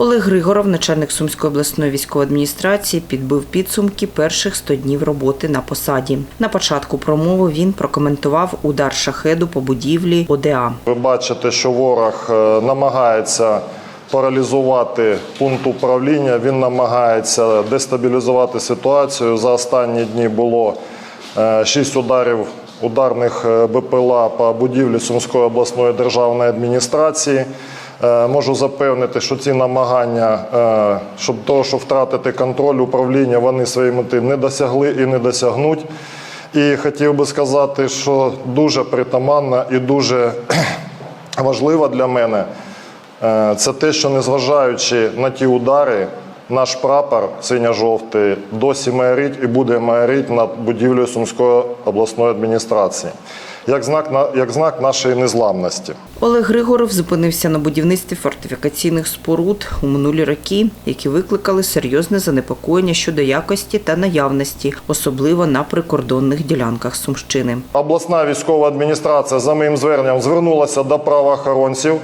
Олег Григоров, начальник Сумської обласної військової адміністрації, підбив підсумки перших 100 днів роботи на посаді. На початку промови він прокоментував удар шахеду по будівлі ОДА. Ви бачите, що ворог е, намагається паралізувати пункт управління. Він намагається дестабілізувати ситуацію. За останні дні було е, шість ударів ударних е, БПЛА по будівлі Сумської обласної державної адміністрації. Е, Можу запевнити, що ці намагання, е, щоб того, щоб втратити контроль управління, вони свої мети не досягли і не досягнуть. І хотів би сказати, що дуже притаманна і дуже важливо для мене е, це те, що незважаючи на ті удари, наш прапор синьо-жовтий досі майорить і буде майорить над будівлею Сумської обласної адміністрації, як знак, на- як знак нашої незламності. Олег Григоров зупинився на будівництві фортифікаційних споруд у минулі роки, які викликали серйозне занепокоєння щодо якості та наявності, особливо на прикордонних ділянках Сумщини. Обласна військова адміністрація за моїм зверненням звернулася до правоохоронців,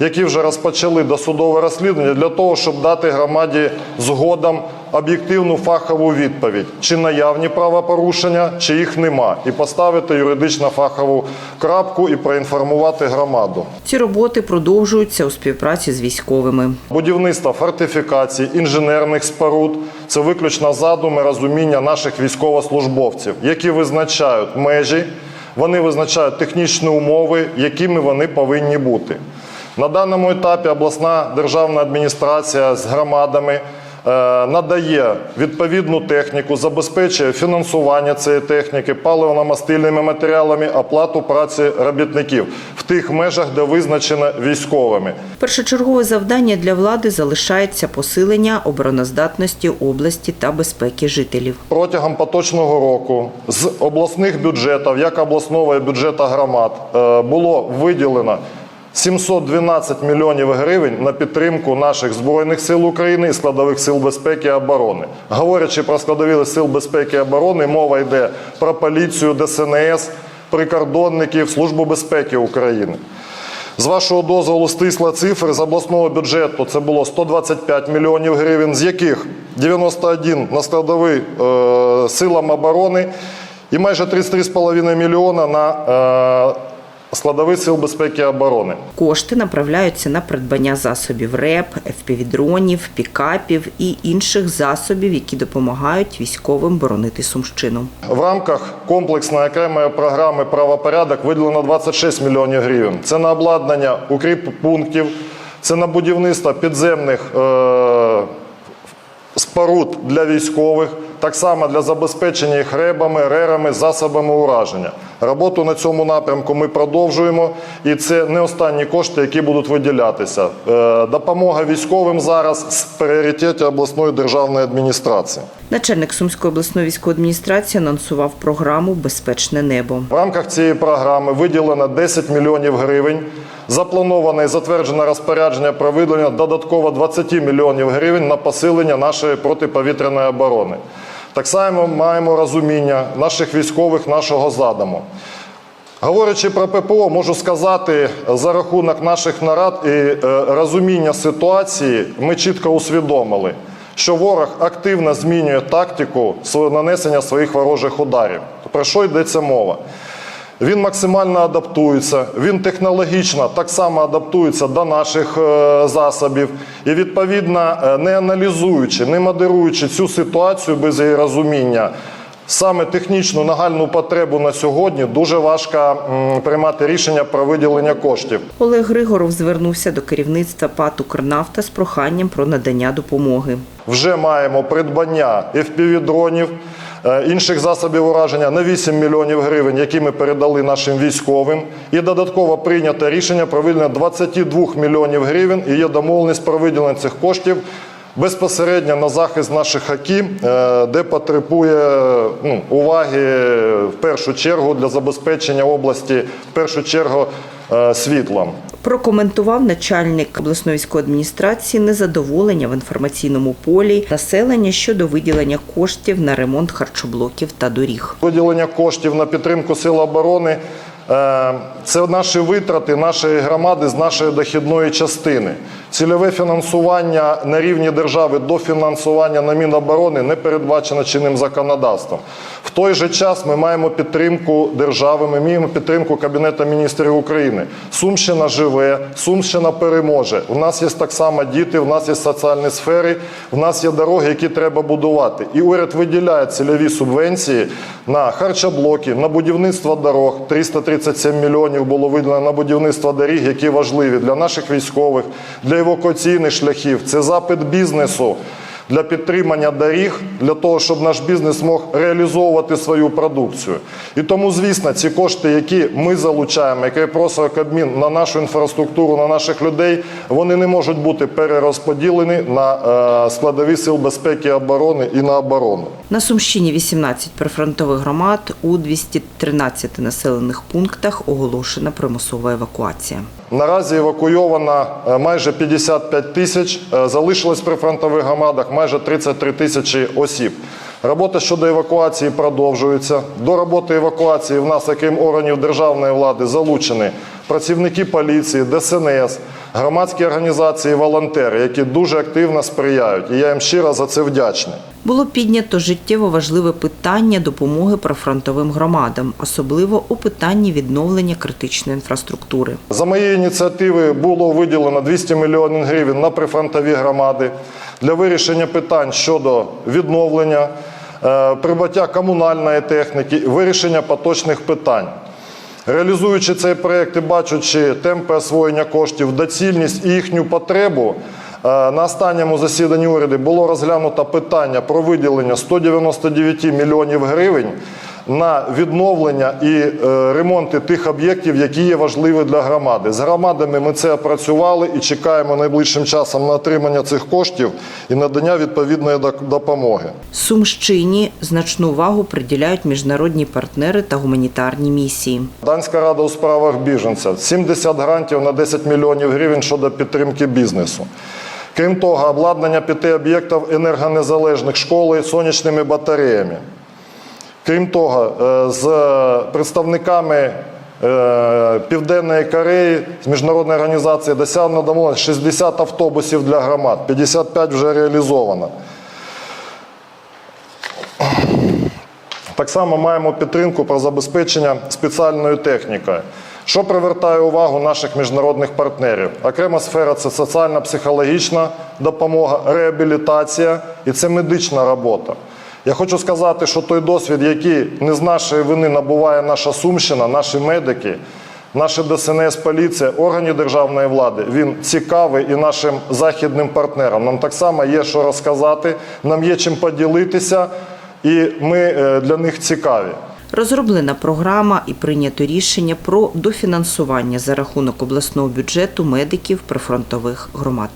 які вже розпочали досудове розслідування для того, щоб дати громаді згодом об'єктивну фахову відповідь, чи наявні правопорушення, чи їх нема, і поставити юридично фахову крапку і проінформувати громаду. Ці роботи продовжуються у співпраці з військовими. Будівництво фортифікацій, інженерних споруд це виключно задуми розуміння наших військовослужбовців, які визначають межі, вони визначають технічні умови, якими вони повинні бути. На даному етапі обласна державна адміністрація з громадами надає відповідну техніку, забезпечує фінансування цієї техніки, паливно-мастильними матеріалами, оплату праці робітників в тих межах, де визначено військовими. Першочергове завдання для влади залишається посилення обороноздатності області та безпеки жителів. Протягом поточного року з обласних бюджетів, як обласного бюджету громад, е, було виділено 712 мільйонів гривень на підтримку наших збройних сил України і складових сил безпеки і оборони. Говорячи про складові сил безпеки і оборони, мова йде про поліцію, ДСНС, прикордонників, Службу безпеки України. З вашого дозволу стисла цифри з обласного бюджету це було 125 мільйонів гривень, з яких 91 на складовий е, силам оборони і майже 33,5 мільйона на е, складовий сил безпеки і оборони. Кошти направляються на придбання засобів РЕП, FPV-дронів, пікапів і інших засобів, які допомагають військовим боронити Сумщину. В рамках комплексної окремої програми правопорядок виділено 26 мільйонів гривень. Це на обладнання укріп пунктів, це на будівництво підземних е, споруд для військових, так само для забезпечення їх ребами, рерами, засобами ураження. Роботу на цьому напрямку ми продовжуємо, і це не останні кошти, які будуть виділятися. Е, Допомога військовим зараз з пріоритетів обласної державної адміністрації. Начальник Сумської обласної військової адміністрації анонсував програму Безпечне небо. В рамках цієї програми виділено 10 мільйонів гривень. Заплановано і затверджено розпорядження про виділення додатково 20 мільйонів гривень на посилення нашої протиповітряної оборони. Так само маємо розуміння наших військових, нашого задуму. Говорячи про ППО, можу сказати, за рахунок наших нарад і е, розуміння ситуації, ми чітко усвідомили, що ворог активно змінює тактику нанесення своїх ворожих ударів. Про що йдеться мова? Він максимально адаптується, він технологічно так само адаптується до наших е, засобів. І відповідно, е, не аналізуючи, не модеруючи цю ситуацію без її розуміння, саме технічну нагальну потребу на сьогодні дуже важко приймати рішення про виділення коштів. Олег Григоров звернувся до керівництва ПАТ «Укрнафта» з проханням про надання допомоги. Вже маємо придбання FPV-дронів, е, інших засобів ураження на 8 мільйонів гривень, які ми передали нашим військовим. І додатково прийнято рішення про виділення 22 мільйонів гривень і є домовленість про виділення цих коштів безпосередньо на захист наших ХАКІ, е, де потребує ну, уваги в першу чергу для забезпечення області, в першу чергу е, світлом. Прокоментував начальник обласної військової адміністрації незадоволення в інформаційному полі населення щодо виділення коштів на ремонт харчоблоків та доріг. Виділення коштів на підтримку сил оборони це наші витрати нашої громади з нашої дохідної частини. Цільове фінансування на рівні держави до фінансування на Міноборони не передбачено чинним законодавством. В той же час ми маємо підтримку держави, ми маємо підтримку Кабінету міністрів України. Сумщина живе, Сумщина переможе. У нас є так само діти, у нас є соціальні сфери, у нас є дороги, які треба будувати. І уряд виділяє цільові субвенції на харчоблоки, на будівництво дорог. 337 мільйонів було виділено на будівництво доріг, які важливі для наших військових, для евакуаційних шляхів. Це запит бізнесу для підтримання доріг, для того, щоб наш бізнес мог реалізовувати свою продукцію. І тому, звісно, ці кошти, які ми залучаємо, які просить Кабмін на нашу інфраструктуру, на наших людей, вони не можуть бути перерозподілені на е, складові сил безпеки і оборони і на оборону. На Сумщині 18 прифронтових громад у 213 населених пунктах оголошена примусова евакуація. Наразі евакуйовано е, майже 55 тисяч, е, залишилось при фронтових громадах майже 33 тисячі осіб. Робота щодо евакуації продовжується. До роботи евакуації в нас, окрім органів державної влади, залучені працівники поліції, ДСНС, громадські організації, волонтери, які дуже активно сприяють. І я їм щиро за це вдячний. Було піднято життєво важливе питання допомоги прифронтовим громадам, особливо у питанні відновлення критичної інфраструктури. За моєї ініціативи було виділено 200 мільйонів гривень на прифронтові громади для вирішення питань щодо відновлення, е, прибуття комунальної техніки, вирішення поточних питань. Реалізуючи цей проєкт і бачачи темпи освоєння коштів, доцільність і їхню потребу, е, на останньому засіданні уряду було розглянуто питання про виділення 199 мільйонів гривень на відновлення і е, ремонти тих об'єктів, які є важливі для громади. З громадами ми це опрацювали і чекаємо найближчим часом на отримання цих коштів і надання відповідної допомоги. Сумщині значну увагу приділяють міжнародні партнери та гуманітарні місії. Данська рада у справах біженців 70 грантів на 10 мільйонів гривень щодо підтримки бізнесу. Крім того, обладнання п'яти об'єктів енергонезалежних школи сонячними батареями. Крім того, е, з представниками е, Південної Кореї з міжнародної організації досягнено домовленість 60 автобусів для громад, 55 вже реалізовано. Так само маємо підтримку про забезпечення спеціальною технікою. Що привертає увагу наших міжнародних партнерів? Окрема сфера це соціально-психологічна допомога, реабілітація і це медична робота. Я хочу сказати, що той досвід, який не з нашої вини набуває наша Сумщина, наші медики, наші ДСНС, поліція, органи державної влади, він цікавий і нашим західним партнерам. Нам так само є що розказати, нам є чим поділитися, і ми е, для них цікаві. Розроблена програма і прийнято рішення про дофінансування за рахунок обласного бюджету медиків прифронтових громад.